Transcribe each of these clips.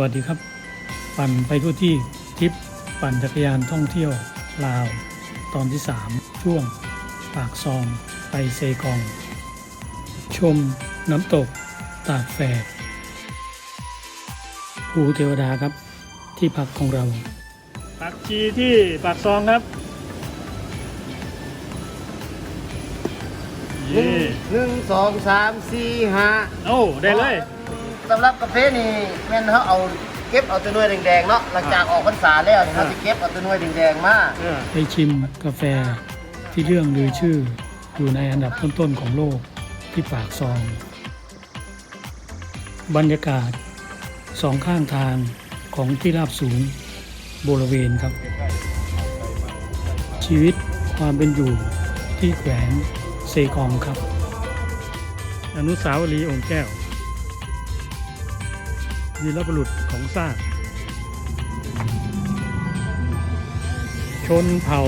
วัสดีครับ ปั่นไปทั่วที่ทริปปั่นจักรยานท่องเที่ยวลาว ตอนที่ 3 ช่วง ปากซอง ไปเซกอง ชมน้ำตกตาดแฝกภูเทวดาครับที่พักของเรา ปักชีที่ปากซองครับหนึ่งหนึ่งสองสามสี่ห้าโอ้ได้เลย สำหรับกาแฟนี่แม่นเขาเอาเก็บเอาตัวหน่วยแดงๆเนาะหลังจากออกพรรษาแล้วนี่เขาจะเก็บเอาตัวหน่วยแดงๆมาไปชิมกาแฟที่เรื่องลือชื่อ อยู่ในอันดับต้นๆของโลกที่ปากซอง บรรยากาศสองข้างทางของที่ราบสูงบริเวณครับ ชีวิตความเป็นอยู่ที่แขวงเซกองครับ อนุสาวรีย์องค์แก้ว วีรบุรุษของซากชนเผ่า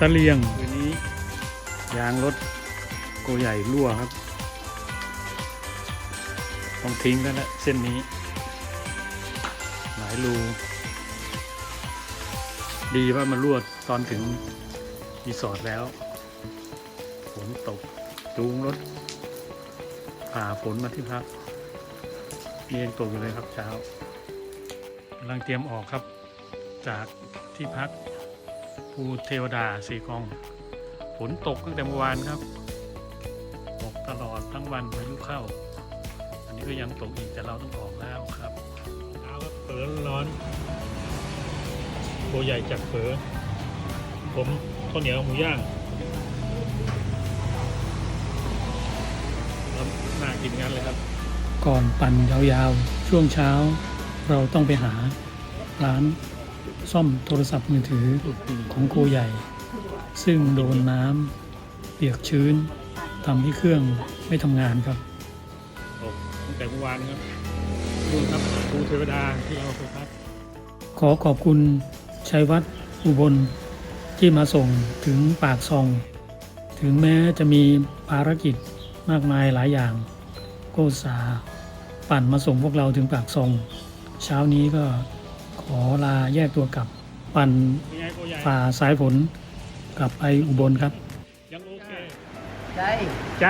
ตะเลียงวันนี้ยางรถโกใหญ่รั่วครับ ต้องทิ้งแล้วนะเส้นนี้ หลายรู ดีว่ามันรั่วตอนถึงรีสอร์ทแล้วฝนตกจูงรถผ่าฝนมาที่พัก นี่ยังตกอยู่เลยครับเช้ากำลังเตรียมออกครับ จากที่พักภูเทวดาสีกอง ฝนตกตั้งแต่เมื่อวานครับ ตกตลอดทั้งวันพายุเข้า อันนี้ก็ยังตกอีกแต่เราต้องออกแล้วครับเช้าก็เปิดร้อนโตัวใหญ่จากเปิดผมข้าวเหนียวหมูย่างแล้วน่ากินงั้นเลยครับ ก่อนปั่นยาวๆ ช่วงเช้า เราต้องไปหาร้านซ่อมโทรศัพท์มือถือของครูใหญ่ ซึ่งโดนน้ำเปียกชื้นทำให้เครื่องไม่ทำงานครับตั้งแต่เมื่อวานครับคุณครับครูเทวดาที่เราไปพักขอขอบคุณชัยวัฒน์อุบลที่มาส่งถึงปากซอง ถึงแม้จะมีภารกิจมากมายหลายอย่างก็อุตสาห์ ปั่นมาส่งพวกเราถึงปากซอง เช้านี้ก็ขอลาแยกตัวกลับ ปั่นฝ่าสายฝนกลับไปอุบลครับ ยังโอเค ใจ ใจ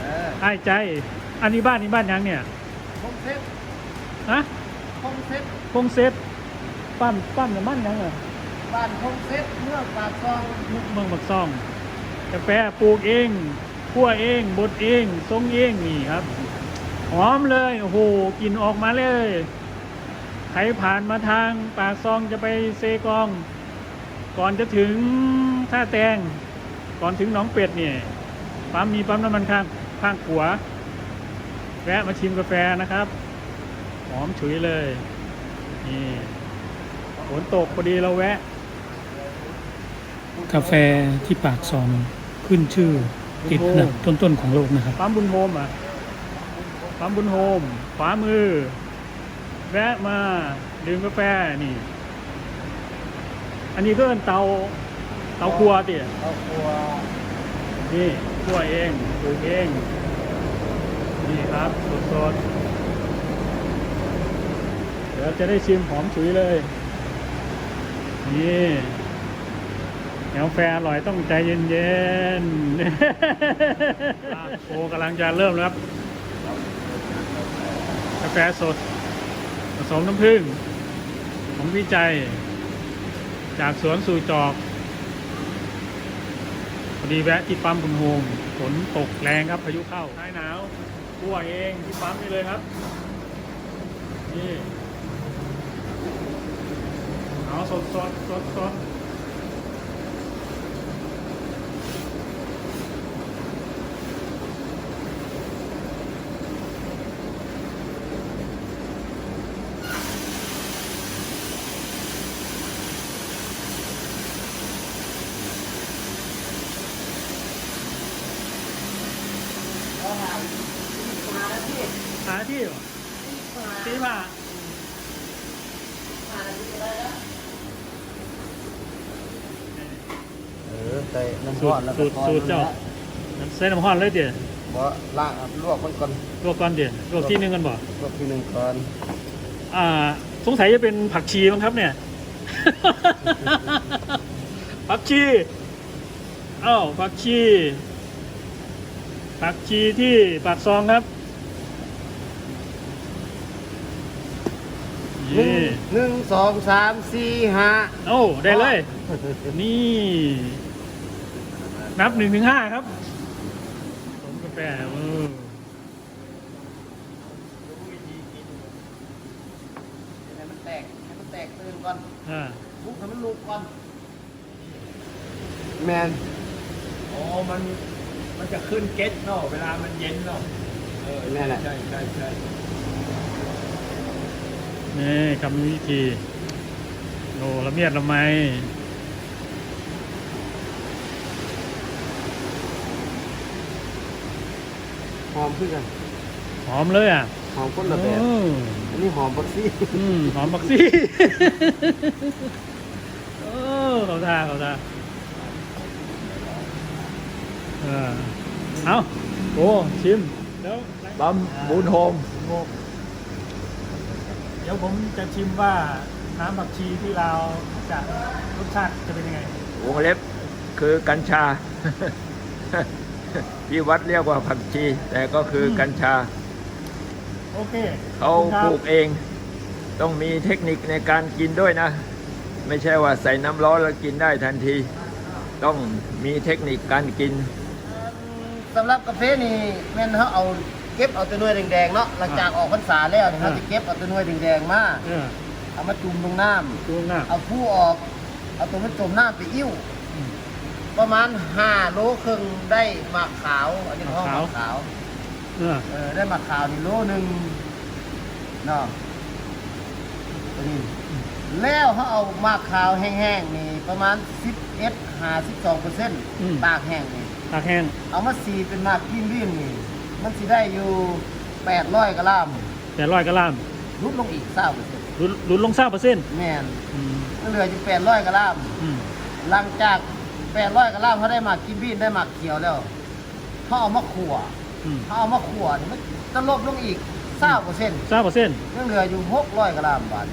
เออไอ้ใจ อันนี้บ้านนี้บ้านยังเนี่ยคงเซ็ตฮะคงเซ็ตคงเซฟปั้มปั้มเนี่ยบ้านยังเหรอบ้านคงเซ็ตเมืองปากซองเมืองบักซองกาแฟปลูกเองคั่วเองบดเองทรงเองนี่ครับ หอมเลยโอ้โหกลิ่นออกมาเลยใครผ่านมาทางปากซองจะไปเซกอง ก่อนจะถึงท่าแตง ก่อนถึงหนองเป็ดเนี่ยปั๊มมีปั๊มน้ำมันข้างข้างขวาแวะมาชิมกาแฟนะครับ หอมฉุยเลย นี่ฝนตกพอดีเราแวะ กาแฟที่ปากซองขึ้นชื่อติดอันดับต้นๆของโลกนะครับ ปั๊มบุญโฮมอะ ปั๊มบุญโฮมขวามือ แวะมาดื่มกาแฟนี่ อันนี้ก็เป็นเตาเตาครัวติเอาครัวนี่ครัวเองปลูกเอง นี่ครับสดๆเดี๋ยวจะได้ชิมหอมฉุยเลย นี่แนวแฟอร่อยต้องใจเย็นๆโอ้กำลังจะเริ่มแล้วครับกา แฟสด ผสมน้ำผึ้งของวิจัย จากสวนสู่จอกพอดีแวะที่ปั๊มคุณโฮมฝนตกแรงครับพายุเข้าท้ายหนาวคั่วเองที่ปั๊มนี่เลยครับ นี่เอาสดสดสดสดหาที่เหรอที่มา เออใส่น้ำสูร้อตนรแล้วสูก็ตรสูตรเจ้าน้ำใส่น้ำห้อนเลยเดี๋ยวบ่ล้างลวกมันก่อนลวกก่อนเดี๋ยวลวกที่หนึงกันบ่ลวกทีหนึ่งก่อนอ่าสงสัยจะเป็นผักชีมั้งครับเนี่ยผักชีอ้าวผักชีผักชีที่ปากซองครับหนึ่นี่งหนึ่งสองสามสี่ห้าโอ้ได้เลย นี่ นับหนึ่งถึงห้าครับผมกาแฟเออให้มันแตกให้มันแตกตื่นก่อนอ่าลุกให้มันลุกก่อน แมนอ๋อ มัน มันจะขึ้นเก็ตเนาะ เวลามันเย็นเนาะ เออแม่นแหละ ใช่ใช่ใช่นี่กรรมวิธีโอ้ละเมียดละไม หอมขึ้นกันหอมเลยอะหอมคนละแบบโอ้อันนี้หอมบักซี่อืมหอมบักซี่โอ้เขาท่าเขาท่าเออเอาโอ้ชิมแล้วบัมบูนโฮมเดี๋ยวผมจะชิมว่าน้ำผักชีที่เราจะรสชาติจะเป็นยังไง วงเล็บคือกัญชา ที่วัดเรียกว่าผักชี แต่ก็คืออมกัญชา โอเคเขาขอบคุณครับปลูกเอง ต้องมีเทคนิคในการกินด้วยนะ ไม่ใช่ว่าใส่น้ำร้อนแล้วกินได้ทันที ต้องมีเทคนิคการกินสำหรับกาแฟนี่แม่นเขาเอาเก็บเอาแตัวหน่วยแดงๆเนาะหลังจากออกพรรษาแล้วนี่เขาจะเก็บเอาแตัวหน่วยแดงๆมาเออเอามาจุ่มลงน้ำดูหน้าเอาผู้ออกเอาตัวมันจมน้ำไปอิ่วอืม ประมาณ5โลครึ่งได้หมากขาว อันนี้เขาหมากขาวหมากขาว เออเออได้หมากขาวนี่โลหนึ่งเนาะตัวนี้แล้วเขาเอาหมากขาวแห้งๆนี่ประมาณ11 52เปอร์เซ็นต์ตากแห้งนี่ตากแห้งเอามาสีเป็นหมากกินวิ่นนี่มันสิได้อยู่800กรัมแต่ร้อยกระลามลดลงอีก20เปอร์เซ็นต์ลุ้นลุ้นลงเศร้าเปอร์เซ็นต์แม่นอืมก็เหลืออยู่800กรัมอืมหลังจาก แปดร้อยกรัมเขาได้หมากกินบีนได้หมากเขียวแล้วเขาเอามาขั่วอืมเขาเอามาขั่วนี่มันจะลดลงอีกเศร้าเปอร์เซ็นต์เศร้าเปอร์เซ็นต์ยังเหลืออยู่หกร้อยกรัมบาท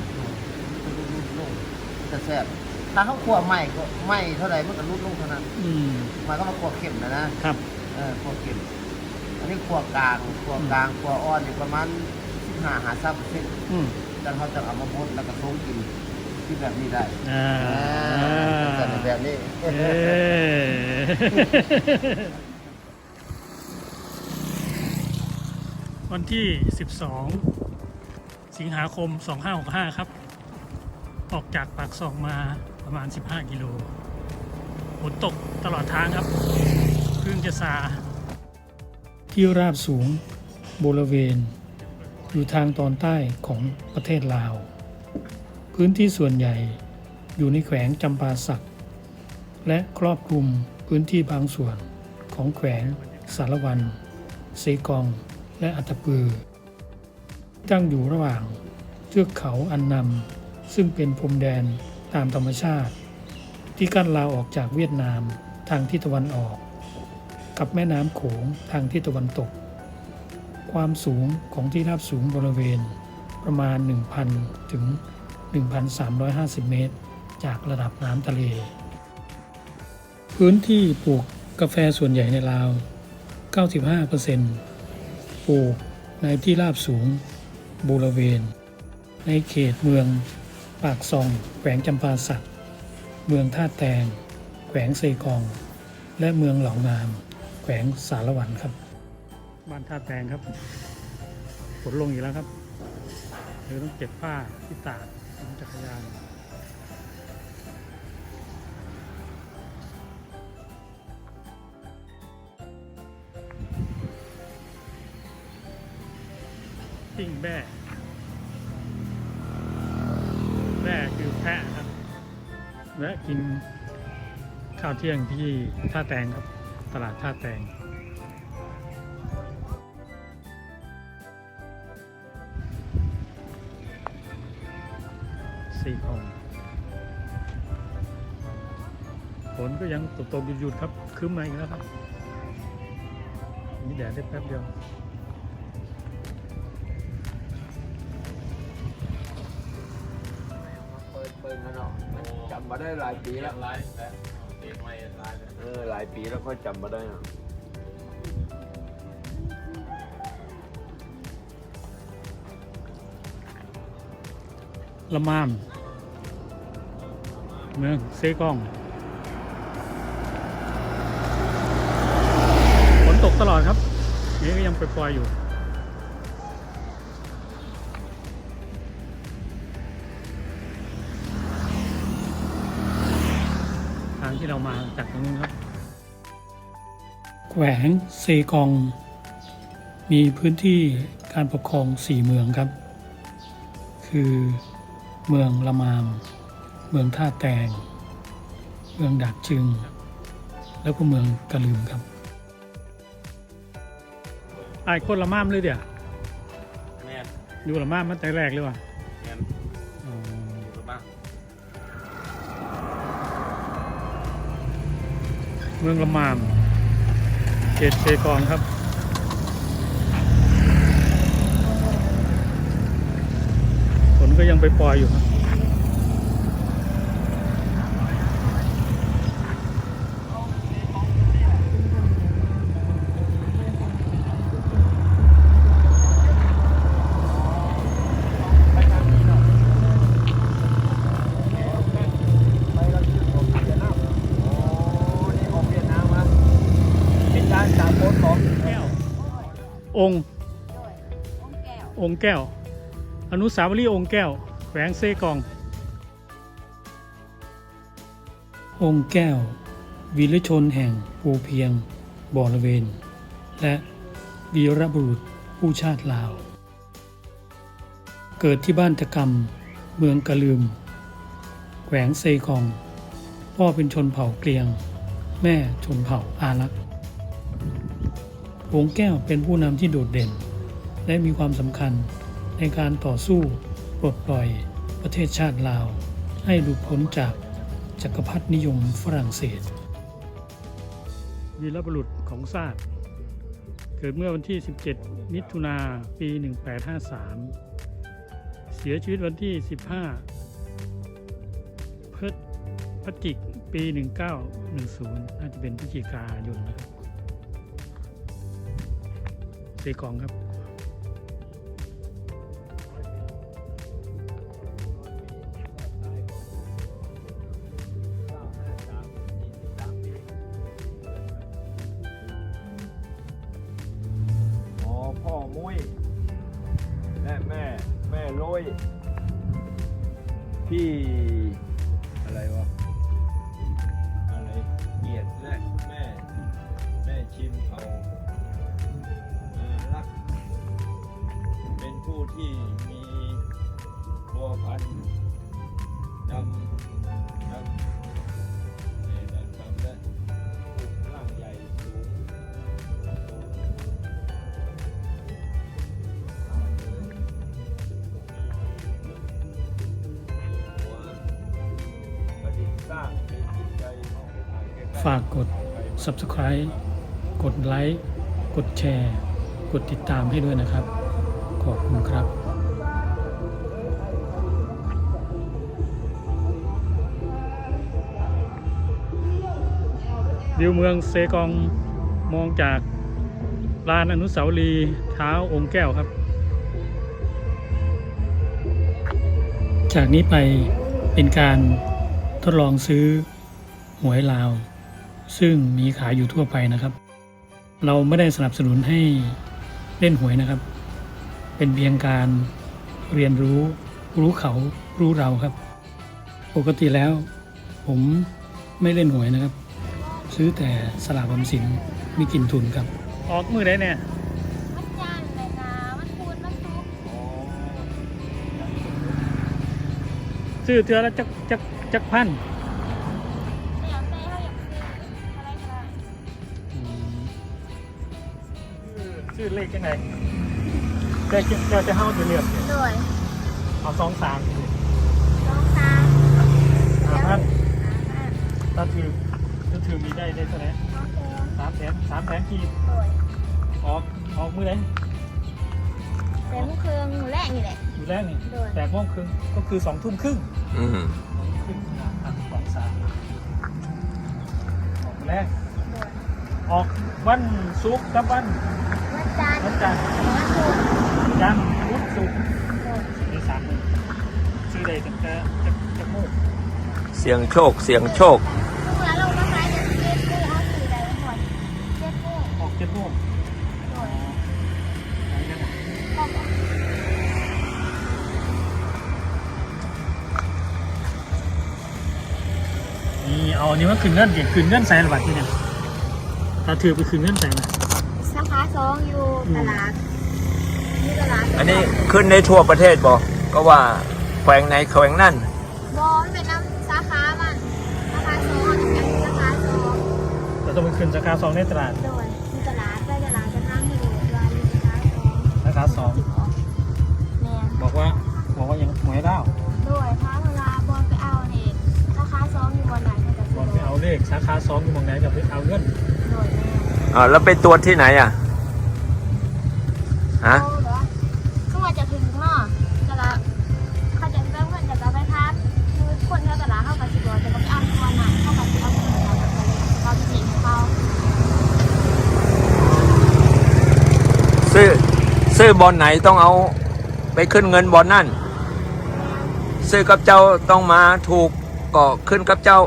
จะแซ่บถ้าเขาขั่วใหม่ก็ใหม่เท่าไหร่มันก็ลดลงเท่านั้นอืมหมายก็มาขั่วเข็มนะนะ ครับ เออขั่วเข็มอันนี้ขั่วกลางขั่วกลางขั่วอ่อนอยู่ประมาณสิบห้าหาสามเปอร์เซ็นต์อืมจังเขาจะเอามาบดแล้วก็ทรงกิน ที่แบบนี้ได้อ่าแต่แบบนี้ เอ้วันที่ 12 สิงหาคม 2565 ครับ ออกจากปากซองมาประมาณ 15 กิโลฝนตกตลอดทางครับเพิ่งจะซา ที่ราบสูงบริเวณ อยู่ทางตอนใต้ของประเทศลาว พื้นที่ส่วนใหญ่อยู่ในแขวงจำปาสัก และครอบคลุมพื้นที่บางส่วนของแขวงสารวันเซกอง และอัตตปือ ตั้งอยู่ระหว่างเทือกเขาอันนำซึ่งเป็นพรมแดนตามธรรมชาติ ที่กั้นลาวออกจากเวียดนามทางทิศตะวันออก กับแม่น้ำโขงทางทิศตะวันตก ความสูงของที่ราบสูงบริเวณประมาณ 1,000 ถึง 1,350 เมตร จากระดับน้ำทะเล พื้นที่ปลูกกาแฟส่วนใหญ่ในลาว 95%ปลูกในที่ราบสูงบริเวณ ในเขตเมือง ปากซองแขวงจำปาสัก เมืองท่าแตง แขวงเซกอง และเมืองหล่างาม แขวงสารวันครับ บ้านท่าแตงครับฝนลงอีกแล้วครับเดี๋ยวต้องเก็บผ้าที่ตาก จักรยานปิ้งแบ่แบ่คือแพะครับแวะกินข้าวเที่ยงที่ท่าแตงครับ ตลาดท่าแตง นก็ยังตกตกๆหยุดๆครับคืมมาอีกแล้วครับมีแดดได้แป๊บเดียวอเบิ่งกันเนาะจำมาได้หลายปีแล้วไลฟ์แล้วเด็กไม่ไลฟ์แล้วเออหลายปีแล้วก็จำมาได้เนาะละมามเมืองเซกอง ตลอดครับ นี่ก็ยังปล่อยๆอยู่ทางที่เรามาจากตรงนู้นครับ แขวงเซกอง มีพื้นที่การปกครองสี่เมืองครับ คือเมืองละมาม เมืองท่าแตง เมืองดากจึง แล้วก็เมืองกะลืมครับ ไอ้ายคนละมามเลยเดี๋ยวแม่นอยู่ละมามมาแต่แรกเลยว่ะแม่นอ๋ออยู่กับบ้านเมืองละมามเขตเซกองครับ ฝนก็ยังไปปล่อยๆอยู่ครับ ไปเราชื่อของเวียดนามโอ้นี่ของเวียดนามอะเป็นการตามโพสต์ของ แก้ว องค์ อง ค์แก้วองแก้ว อนุสาวรีย์องค์แก้ว แขวงเซกอง องค์แก้ว วีรชนแห่งภูเพียงบ่อระเวน และวีรบุรุษผู้ชาติลาว เกิดที่บ้านตะกำเมืองกะลืม แขวงเซกอง พ่อเป็นชนเผ่าเกลียง แม่ชนเผ่าอารักษ์องแก้วเป็นผู้นำที่โดดเด่น และมีความสำคัญในการต่อสู้ปลดปล่อยประเทศชาติลาว ให้หลุดพ้นจากจักรพรรดินิยมฝรั่งเศส วีรบุรุษของชาติเกิดเมื่อวันที่ 17 มิถุนาปี 1853 เสียชีวิตวันที่ 15 พฤศจิกปี 1910 น่าจะเป็นพฤศจิกายนนะครับเซกองครับ ฝากกด subscribe กดไลค์ กดแชร์ กดติดตามให้ด้วยนะครับ ขอบคุณครับวิวเมืองเซกองมองจากลานอนุสาวรีย์เท้าองค์แก้วครับ จากนี้ไปเป็นการทดลองซื้อหวยลาว ซึ่งมีขายอยู่ทั่วไปนะครับ เราไม่ได้สนับสนุนให้เล่นหวยนะครับ เป็นเพียงการเรียนรู้รู้เขารู้เราครับ ปกติแล้ว ผมไม่เล่นหวยนะครับ ซื้อแต่สลากออมสินมีกินทุนครับ ออกมือได้เนี่ยวันจันทร์เลยนะวันพุธวันศุกร์ซื้อเทือละจักจักจักพัน อเลขยังไงแต่จะจะเฮาจะเลือกเนี่ยด้วยเอาสองสามสองสามสามพันอ่าถ้าถือถ้าถือมีได้ได้เท่าไหร่โอเคสามแสนสามแสนกีบด้วยออกออกมือไหนแปดโมงครึ่งมื้อแรกนี่แหละอยู่แรกนี่โดยแปดโมงครึ่งก็คือสองทุ่มครึ่งอืมครึ่งอะสองสามออกแรก โดยออกวันศุกร์กับวันวัน จันทร์วันจันทร์วันศุกร์จันทร์พุธศุกร์โดยมีสามมือซื้อได้ตั้งแต่จะจะโมงเสียงโชค เสียงโชคทุกร้านเราก็ขายจะเจ็ดโมงเอาสี่ได้ทั้งหมดเจ็ดโมงออกเจ็ดโมงโดยอะไรกันอะก็บอกนี่เอาอันนี้มาคืนเงินดิคืนเงินใส่ระบาดที่เนี่ยถ้าถือไปคืนเงินใส่นะ สาขาสองอยู่ ตลาดนี่ตลาดอันนี้ขึ้นในทั่วประเทศบอกก็ว่าแขวงไหนแขวงนั่นบอลเป็นน้ำสาขามันสาขาสองอันนี้สาขาสองเราต้องไปคืนสาขาสองในตลาดโดยมีตลาดไปตลาดจะนั่งอยู่ร้านสาขาสองสาขาสองแม่บอกว่าบอกว่ายังหวยเล่าโดยพระเวลาบอลไปเอาเนี่ยสาขาสองอยู่บนไหนก็จะบอกไปเอาเลขสาขาสองอยู่ตรงไหนจะไปเอาเงินโดยแม่อ่าแล้วไปตรวจที่ไหนอะ ฮะเขาเหรอเขามาจะถึงเนาะจะละเขาจะเริ่มกันจะจะไปพักคือคนแถวตลาดเข้ากับสิบโลจะก็ไปเอาตัวไหนเข้ากับสิบเอาตัวไหนเขาจะไปเขาจะเสียเขาซื้อซื้อบอลไหนต้องเอาไปขึ้นเงินบอลนั่นซื้อกับเจ้าต้องมาถูกก็ขึ้นกับเจ้า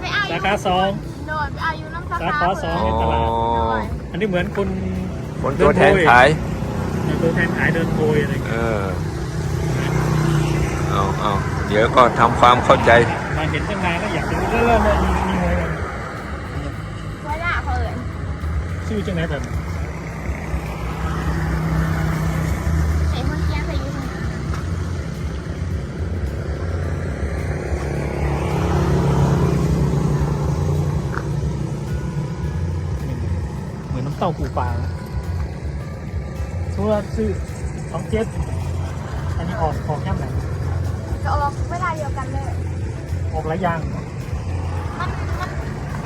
ไปเอาอยู่สาขาสองโดยไปเอาอยู่น้ำสาสาขาขาสองในตลาดอ๋อโดยอันนี้เหมือนคน คนตัวแทนขายตัวแทนขายเดินโพยอะไรอย่างเอเงี้ยอเอาเอาเดี๋ยวก็ทำความเข้าใจมาเห็นตั้งนานแล้วอยากจะรู้เริ่มเลยมีมีหวยกันไว้ละเขาเอิญชื่อจังไหนแบบใส่คนเคียงใส่อยูคนเหมือนน้ำเต้าปูปลาสมม ติว่าซื้อสองเจ็ดอันนี้ออกออกแค่ไหนจะออกเวลาเดียวกันเลย ออกหลายอย่างมันมัน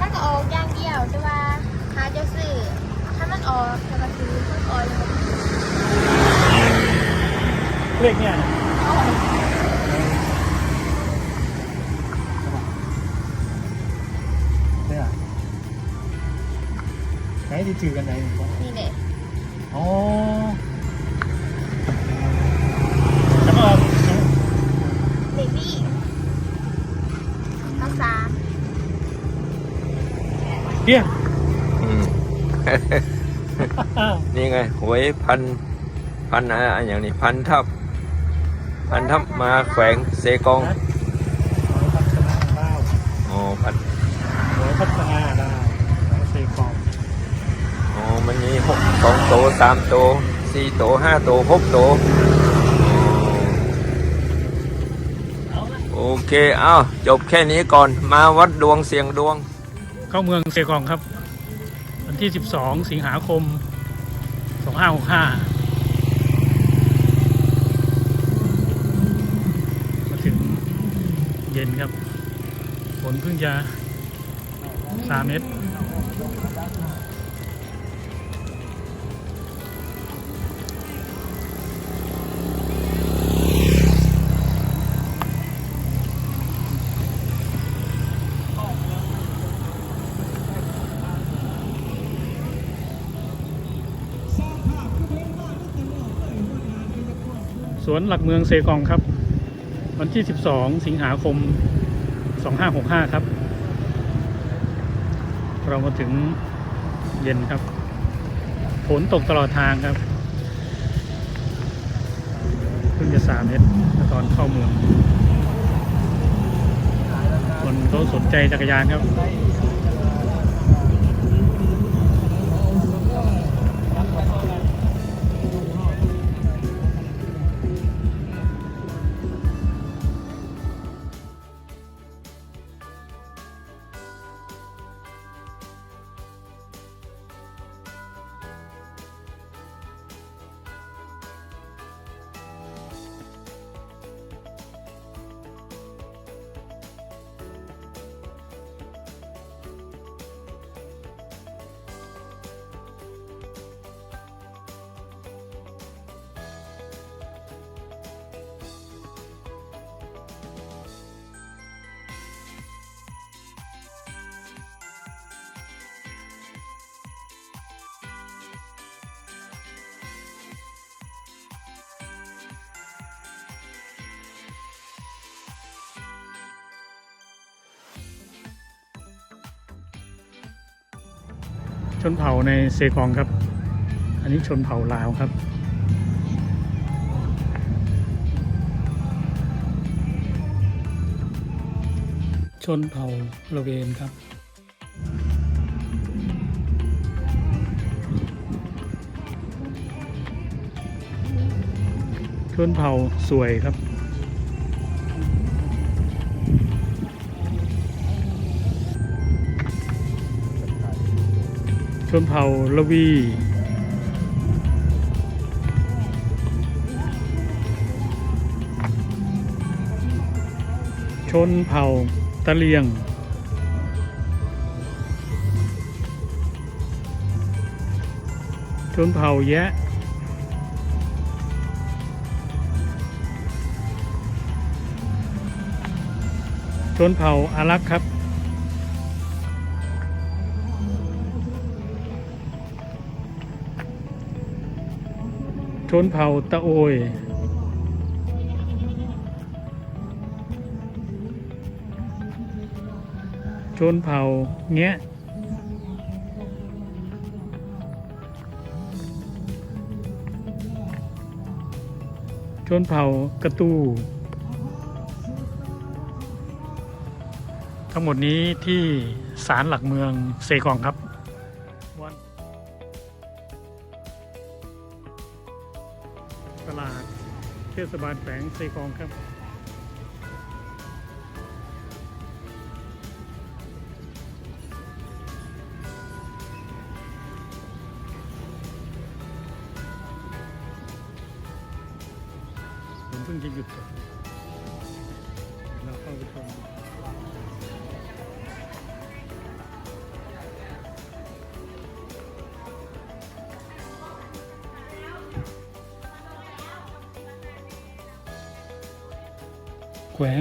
มันก็ออกอย่างเดียวแต่ว่าหาเจ้าซื้อถ้ามันออกจะมาซื้อมันออกเลยมันเลขเนี่ยนะออกเนี่ยไหนที่ถือกันไหนก่อนนี่เด็ก อ๋อแล้วก็เบบี้น้องสามเบี้ยอืมอ้าวนี่ไงหวยพัน พันอะไรอย่างนี้พันทับ พันทับมาแขวงเซกอง นะหวยพัฒนาดาว อ๋อพัน หวยพัฒนาดาวหวยเซกอง อ๋อมันมีหก สองโตสามโตสี่โตห้าโตหกโตโอเคเอาจบแค่นี้ก่อนมาวัดดวงเสียงดวง เข้าเมืองเซกองครับ วันที่ 12 สิงหาคม 2565 มาถึงเย็นครับ ฝนเพิ่งจะ3เมตร วนหลักเมืองเซกองครับ วันที่ 12 สิงหาคม 2565 ครับ เรามาถึงเย็นครับ ฝนตกตลอดทางครับเพิ่งจะสามเมตรตอนเข้าเมืองคนเขาสนใจจักรยานครับ ชนเผ่าในเซกองครับ อันนี้ชนเผ่าลาวครับ ชนเผ่าละเวนครับ ชนเผ่าสวยครับ ชนเผ่าละวี ชนเผ่าตะเลียง ชนเผ่าแยะ ชนเผ่าอารักษ์ครับ ชนเผ่าตะโอย ชนเผ่าแงะชนเผ่ากระตู ทั้งหมดนี้ที่ศาลหลักเมืองเซกองครับ เทศบาลแฝงเซกองครับ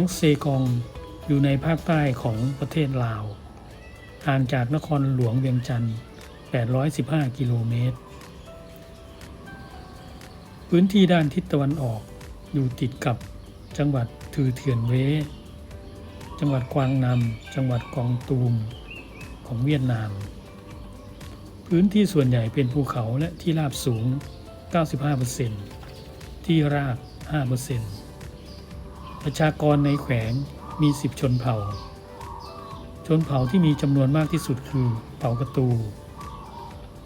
งเซกองอยู่ในภาคใต้ของประเทศลาวห่างจากนครหลวงเวียงจันทร์ 815 กิโลเมตร พื้นที่ด้านทิศตะวันออกอยู่ติดกับจังหวัดทือเถื่อนเว จังหวัดกวางนำจังหวัดกองตูมของเวียดนาม พื้นที่ส่วนใหญ่เป็นภูเขาและที่ราบสูง 95%ที่ราบ5% ประชากรในแขวงมี 10 ชนเผ่า ชนเผ่าที่มีจำนวนมากที่สุดคือเผ่ากระตู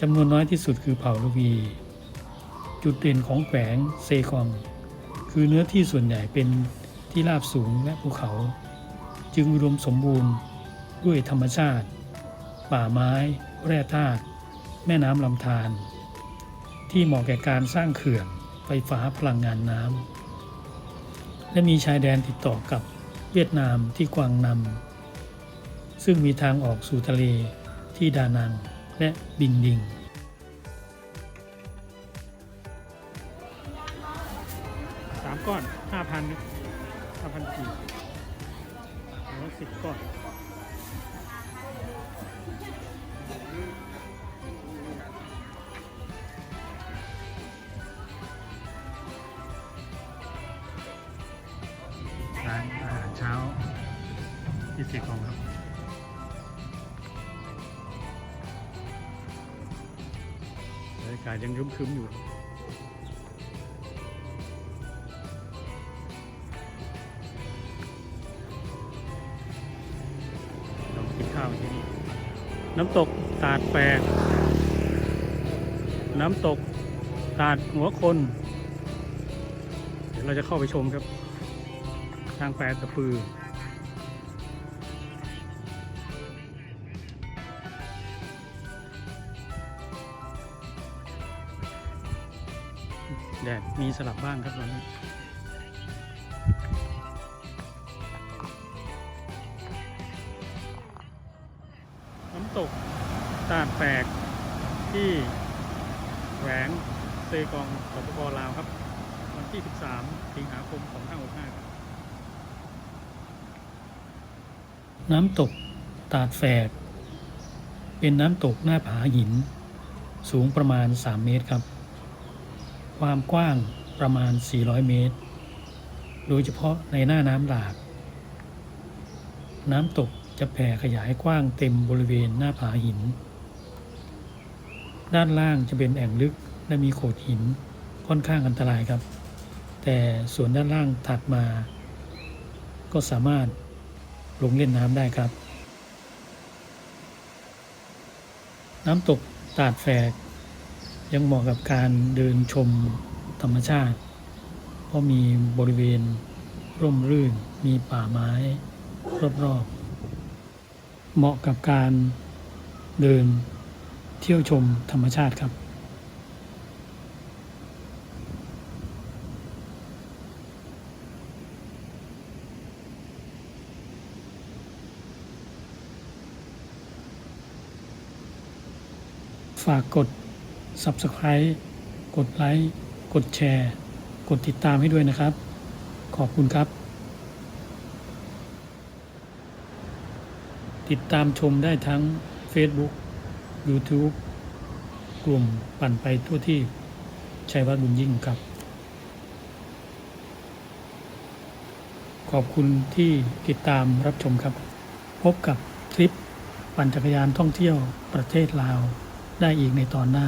จำนวนน้อยที่สุดคือเผ่าละวี จุดเด่นของแขวงเซคองคือเนื้อที่ส่วนใหญ่เป็นที่ราบสูงและภูเขา จึงอุดมสมบูรณ์ด้วยธรรมชาติ ป่าไม้ แร่ธาตุแม่น้ำลำธารที่เหมาะแก่การสร้างเขื่อนไฟฟ้าพลังงานน้ำ และมีชายแดนติดต่อกับเวียดนามที่กวางนำซึ่งมีทางออกสู่ทะเลที่ดานังและบิงดิง สามก้อนห้าพันห้าพันกีแล้วสิบก้อน คึ้มอยู่เรากินข้าวที่นี่ น้ำตกตาดแปดน้ำตกตาดหัวคน เดี๋ยวเราจะเข้าไปชมครับ ทางแปดตะปือ แดดมีสลับบ้างครับตอนนี้น้ำตกตาดแปกที่แหวงเซกองสปปลาวครับ วันที่ 13 สิงหาคม 2565ครับน้ำตกตาดแฝก เป็นน้ำตกหน้าผาหิน สูงประมาณ 3 เมตรครับ ความกว้างประมาณ 400 เมตร โดยเฉพาะในหน้าน้ำหลาก น้ำตกจะแผ่ขยายกว้างเต็มบริเวณหน้าผาหิน ด้านล่างจะเป็นแอ่งลึกและมีโขดหินค่อนข้างอันตรายครับ แต่ส่วนด้านล่างถัดมา ก็สามารถลงเล่นน้ำได้ครับ น้ำตกตาดแฝก ยังเหมาะกับการเดินชมธรรมชาติ เพราะมีบริเวณร่มรื่น มีป่าไม้รอบๆ เหมาะกับการเดินเที่ยวชมธรรมชาติครับ ฝากกด Subscribe กดไลค์กดแชร์ กดติดตามให้ด้วยนะครับ ขอบคุณครับ ติดตามชมได้ทั้ง Facebook YouTube กลุ่มปั่นไปทั่วที่ชัยวัฒน์บุญยิ่งครับ ขอบคุณที่ติดตามรับชมครับ พบกับทริปปั่นจักรยานท่องเที่ยวประเทศลาวได้อีกในตอนหน้า